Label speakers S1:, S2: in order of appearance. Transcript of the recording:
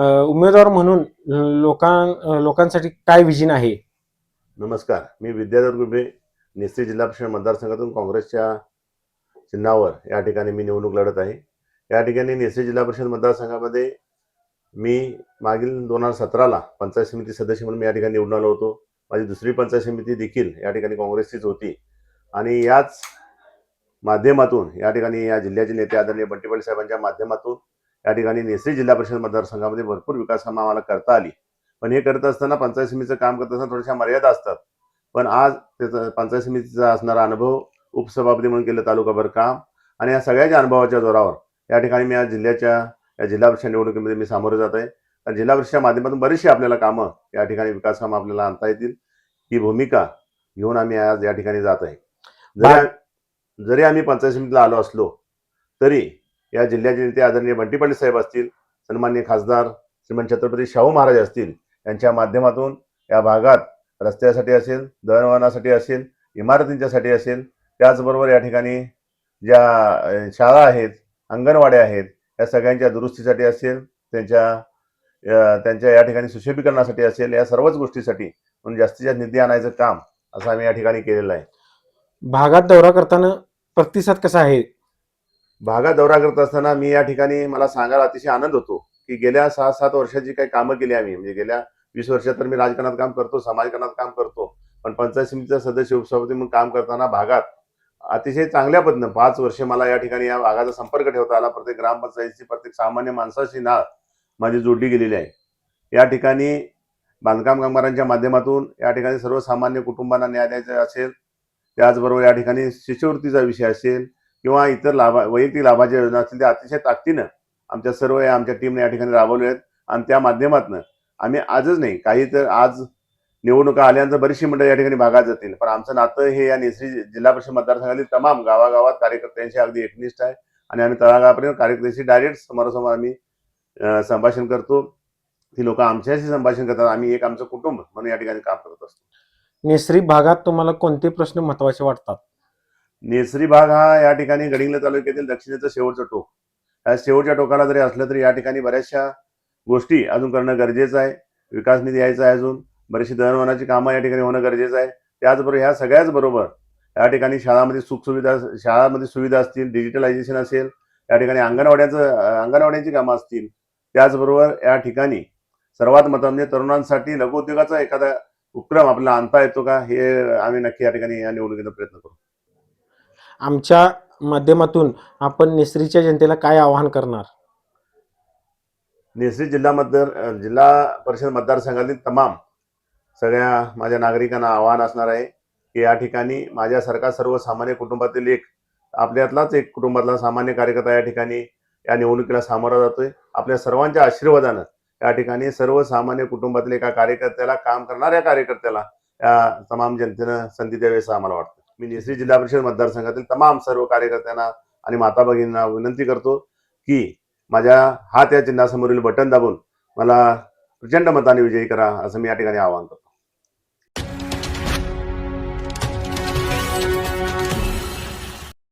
S1: उमेदवार म्हणून लोकां लोकांसाठी काय विजन आहे?
S2: नमस्कार. मी विद्याधर गुबे नेसरी जिल्हा परिषद मतदारसंघातून काँग्रेसच्या चिन्हावर या ठिकाणी मी निवडणूक लढत आहे. या ठिकाणी नेसरी जिल्हा परिषद मतदारसंघामध्ये मी मागील दोन हजार सतराला पंचायत समिती सदस्य म्हणून मी या ठिकाणी निवडून आलो होतो. माझी दुसरी पंचायत समिती देखील या ठिकाणी काँग्रेसचीच होती. आणि याच माध्यमातून या ठिकाणी या जिल्ह्याचे नेते आदरणीय बंटीपाल साहेबांच्या माध्यमातून या ठिकाणी नेसरी जिल्हा परिषद मतदारसंघामध्ये भरपूर विकास कामं आम्हाला करता आली. पण हे करत असताना पंचायत समितीचं काम करत असताना थोड्याशा मर्यादा असतात. पण आज त्याचा पंचायत समितीचा असणारा अनुभव उपसभापती म्हणून केलं तालुकाभर काम आणि या सगळ्याच्या अनुभवाच्या जोरावर या ठिकाणी मी आज जिल्ह्याच्या या जिल्हा परिषद निवडणुकीमध्ये मी सामोरं जात आहे. कारण जिल्हा परिषदेच्या माध्यमातून बरीचशी आपल्याला कामं या ठिकाणी विकास कामं आपल्याला आणता येतील. ही भूमिका घेऊन आम्ही आज या ठिकाणी जात आहे. जरी जरी आम्ही पंचायत समितीला आलो असलो तरी या जिल्ह्याचे नेते आदरणीय बंटी पाटील साहेब असतील सन्मान्य खासदार श्रीमंत छत्रपती शाहू महाराज असतील यांच्या माध्यमातून या भागात रस्त्यासाठी असेल दळणवळणासाठी असेल इमारतींच्यासाठी असेल त्याचबरोबर या ठिकाणी ज्या शाळा आहेत अंगणवाड्या आहेत या सगळ्यांच्या दुरुस्तीसाठी असेल त्यांच्या त्यांच्या या ठिकाणी सुशोभीकरणासाठी असेल या सर्वच गोष्टीसाठी म्हणून जास्तीत जास्त निधी आणायचं काम असं आम्ही या ठिकाणी केलेलं आहे.
S1: भागात दौरा करताना प्रतिसाद कसा आहे?
S2: भागात दौरा करत असताना मी या ठिकाणी मला सांगायला अतिशय आनंद होतो की गेल्या सहा सात वर्षाची काही कामं केली आम्ही म्हणजे गेल्या वीस वर्षात तर मी राजकारणात काम करतो समाजकारणात काम करतो पण पंचायत समितीचा सदस्य उपसभापती म्हणून काम करताना भागात अतिशय चांगल्या पद्धतीनं पाच वर्ष मला या ठिकाणी या भागाचा संपर्क ठेवता आला. प्रत्येक ग्रामपंचायतीची प्रत्येक सामान्य माणसाची नाळ माझी जोडली गेलेली आहे. या ठिकाणी बांधकाम कामगारांच्या माध्यमातून या ठिकाणी सर्वसामान्य कुटुंबांना न्याय द्यायचा असेल त्याचबरोबर या ठिकाणी शिष्यवृत्तीचा विषय असेल किंवा इतर लाभा वैयक्तिक लाभाच्या योजना असतील त्या अतिशय ताकदीनं आमच्या सर्व या आमच्या टीमने या ठिकाणी राबवल्या आहेत आणि त्या माध्यमातून आम्ही आजच नाही काही तर आज निवडणुका आल्यानंतर बरीचशी मंडळी या ठिकाणी भागात जातील. पण आमचं नातं हे या नेसरी जिल्हा परिषद मतदारसंघातील तमाम गावागावात कार्यकर्त्यांशी अगदी एकनिष्ठ आहे आणि आम्ही तळागाळापर्यंत कार्यकर्त्यांशी डायरेक्ट समोरासमोर आम्ही संभाषण करतो. ती लोक आमच्याशी संभाषण करतात आम्ही एक आमचं कुटुंब म्हणून या ठिकाणी काम करत असतो.
S1: नेसरी भागात तुम्हाला कोणते प्रश्न महत्त्वाचे वाटतात?
S2: नेसरी भाग हा या ठिकाणी गडिंगला तालुक्यातील दक्षिणेचं शेवटचं टोक. या शेवटच्या टोकाला जरी असलं तरी या ठिकाणी बऱ्याचशा गोष्टी अजून करणं गरजेचं आहे. विकास निधी यायचा आहे अजून. बरीचशी दळणवळणाची कामं या ठिकाणी होणं गरजेचं आहे. त्याचबरोबर ह्या सगळ्याच बरोबर या ठिकाणी शाळामध्ये सुखसुविधा शाळामध्ये सुविधा असतील डिजिटलायझेशन असेल या ठिकाणी अंगणवाड्याचं अंगणवाड्यांची कामं असतील. त्याचबरोबर या ठिकाणी सर्वात महत्त्व म्हणजे तरुणांसाठी लघुउद्योगाचा एखादा उपक्रम आपल्याला आणता येतो का हे आम्ही नक्की या ठिकाणी या निवडणुकीचा प्रयत्न करू.
S1: आमच्या माध्यमातून आपण नेसरीच्या जनतेला काय आवाहन करणार?
S2: नेसरी जिल्हा मतदार जिल्हा परिषद मतदारसंघातील तमाम सगळ्या माझ्या नागरिकांना आव्हान असणार आहे की या ठिकाणी माझ्यासारखा सर्वसामान्य कुटुंबातील एक आपल्यातलाच एक कुटुंबातला सामान्य कार्यकर्ता या ठिकाणी या निवडणुकीला सामोरा जातोय. आपल्या सर्वांच्या आशीर्वादानं या ठिकाणी सर्वसामान्य कुटुंबातील एका कार्यकर्त्याला काम करणाऱ्या कार्यकर्त्याला या तमाम जनतेनं संधी द्यावी असं आम्हाला वाटतं. मी नेसरी जिल्हा परिषद मतदारसंघातील तमाम सर्व कार्यकर्त्यांना आणि माता भगिनींना विनंती करतो की माझ्या हात या चिन्हासमोरील बटन दाबून मला प्रचंड मताने विजयी करा असं मी या ठिकाणी आवाहन करतो.